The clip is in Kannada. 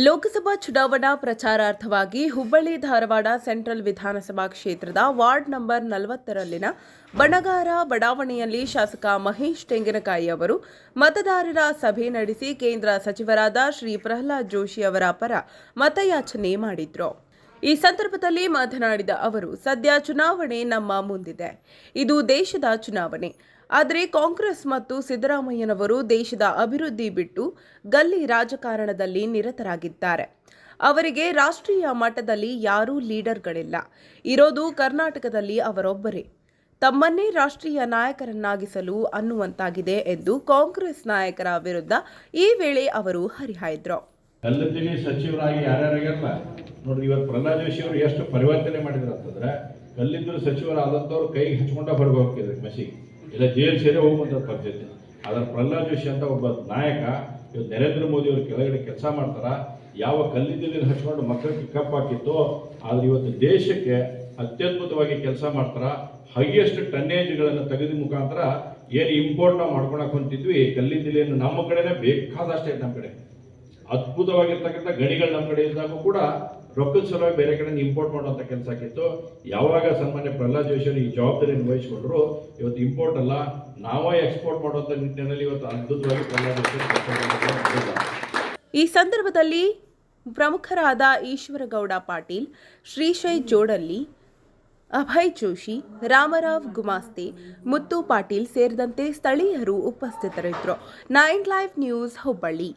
ಲೋಕಸಭಾ ಚುನಾವಣಾ ಪ್ರಚಾರಾರ್ಥವಾಗಿ ಹುಬ್ಬಳ್ಳಿ ಧಾರವಾಡ ಸೆಂಟ್ರಲ್ ವಿಧಾನಸಭಾ ಕ್ಷೇತ್ರದ ವಾರ್ಡ್ ನಂಬರ್ ನಲವತ್ತರಲ್ಲಿನ ಬಣಗಾರ ಬಡಾವಣೆಯಲ್ಲಿ ಶಾಸಕ ಮಹೇಶ್ ತೆಂಗಿನಕಾಯಿ ಅವರು ಮತದಾರರ ಸಭೆ ನಡೆಸಿ ಕೇಂದ್ರ ಸಚಿವರಾದ ಶ್ರೀ ಪ್ರಹ್ಲಾದ್ ಜೋಶಿ ಅವರ ಪರ ಮತಯಾಚನೆ ಮಾಡಿದ್ರು. ಈ ಸಂದರ್ಭದಲ್ಲಿ ಮಾತನಾಡಿದ ಅವರು, ಸದ್ಯ ಚುನಾವಣೆ ನಮ್ಮ ಮುಂದಿದೆ. ಇದು ದೇಶದ ಚುನಾವಣೆ. ಆದರೆ ಕಾಂಗ್ರೆಸ್ ಮತ್ತು ಸಿದ್ದರಾಮಯ್ಯನವರು ದೇಶದ ಅಭಿವೃದ್ಧಿ ಬಿಟ್ಟು ಗಲ್ಲಿ ರಾಜಕಾರಣದಲ್ಲಿ ನಿರತರಾಗಿದ್ದಾರೆ. ಅವರಿಗೆ ರಾಷ್ಟ್ರೀಯ ಮಟ್ಟದಲ್ಲಿ ಯಾರೂ ಲೀಡರ್ಗಳಿಲ್ಲ. ಇರೋದು ಕರ್ನಾಟಕದಲ್ಲಿ ಅವರೊಬ್ಬರೇ. ತಮ್ಮನ್ನೇ ರಾಷ್ಟ್ರೀಯ ನಾಯಕರನ್ನಾಗಿಸಲು ಅನ್ನುವಂತಾಗಿದೆ ಎಂದು ಕಾಂಗ್ರೆಸ್ ನಾಯಕರ ವಿರುದ್ಧ ಈ ವೇಳೆ ಅವರು ಹರಿಹಾಯ್ದರು. ಕಲ್ಲುದ್ದಿನಿ ಸಚಿವರಾಗಿ ಯಾರ್ಯಾರಿಗೆಲ್ಲ ನೋಡಿ ಇವತ್ತು ಪ್ರಹ್ಲಾದ್ ಜೋಶಿ ಅವರು ಎಷ್ಟು ಪರಿವರ್ತನೆ ಮಾಡಿದ್ರು ಅಂತಂದ್ರೆ ಕಲ್ಲಿದ್ದಲು ಸಚಿವರಾದಂಥವ್ರು ಕೈಗೆ ಹಚ್ಕೊಂಡ ಹೊರಗೆ ಹೋಗ್ತಿದ್ರು ಮಸಿಗೆ ಇಲ್ಲ, ಜೈಲ್ ಸೇರಿ ಹೋಗುವಂಥ ಪರಿಸ್ಥಿತಿ. ಆದರೆ ಪ್ರಹ್ಲಾದ್ ಜೋಶಿ ಅಂತ ಒಬ್ಬ ನಾಯಕ ಇವತ್ತು ನರೇಂದ್ರ ಮೋದಿ ಅವ್ರ ಕೆಳಗಡೆ ಕೆಲಸ ಮಾಡ್ತಾರ. ಯಾವ ಕಲ್ಲಿದ್ದಲಿನ ಹಚ್ಕೊಂಡು ಮಕ್ಕಳಿಗೆ ಕಪ್ ಹಾಕಿತ್ತು ಆದರೆ ಇವತ್ತು ದೇಶಕ್ಕೆ ಅತ್ಯದ್ಭುತವಾಗಿ ಕೆಲಸ ಮಾಡ್ತಾರ. ಹೈಯೆಸ್ಟ್ ಟನ್ನೇಜ್ಗಳನ್ನು ತೆಗೆದ ಮುಖಾಂತರ ಏನು ಇಂಪೋರ್ಟ್ ನಾವು ಮಾಡ್ಕೊಳಕ್ ಹೊಂತಿದ್ವಿ ಕಲ್ಲಿದ್ದಲಿಯನ್ನು ನಮ್ಮ ಕಡೆನೇ ಬೇಕಾದಷ್ಟೇ ನಮ್ಮ ಕಡೆ. ಅದ್ಭುತವಾಗಿರ್ತಕ್ಕಂಥ ಗಣಿಗಳು ನಮ್ಮ ಕಡೆ ಇದ್ದಾಗ ಕೂಡ ರೊಕ್ಕದ ಸಲುವಾಗಿ ಬೇರೆ ಕಡೆಯಿಂದ ಇಂಪೋರ್ಟ್ ಮಾಡುವಂಥ ಕೆಲಸ ಆಗಿತ್ತು. ಯಾವಾಗ ಸನ್ಮಾನ್ಯ ಪ್ರಹ್ಲಾದ್ ಜೋಶಿ ಅವರು ಈ ಜವಾಬ್ದಾರಿಯನ್ನು ವಹಿಸಿಕೊಂಡ್ರು ಇವತ್ತು ಇಂಪೋರ್ಟ್ ಅಲ್ಲ, ನಾವೇ ಎಕ್ಸ್ಪೋರ್ಟ್ ಮಾಡುವಂಥ ನಿಟ್ಟಿನಲ್ಲಿ ಇವತ್ತು ಅದ್ಭುತವಾಗಿ ಪ್ರಹ್ಲಾದ್ ಜೋಶಿ ಈ ಸಂದರ್ಭದಲ್ಲಿ ಪ್ರಮುಖರಾದ ಈಶ್ವರಗೌಡ ಪಾಟೀಲ್, ಶ್ರೀಶೈ ಜೋಡಲ್ಲಿ, ಅಭಯ್ ಜೋಶಿ, ರಾಮರಾವ್ ಗುಮಾಸ್ತೆ, ಮುತ್ತು ಪಾಟೀಲ್ ಸೇರಿದಂತೆ ಸ್ಥಳೀಯರು ಉಪಸ್ಥಿತರಿದ್ದರು. Nine live news Hubballi.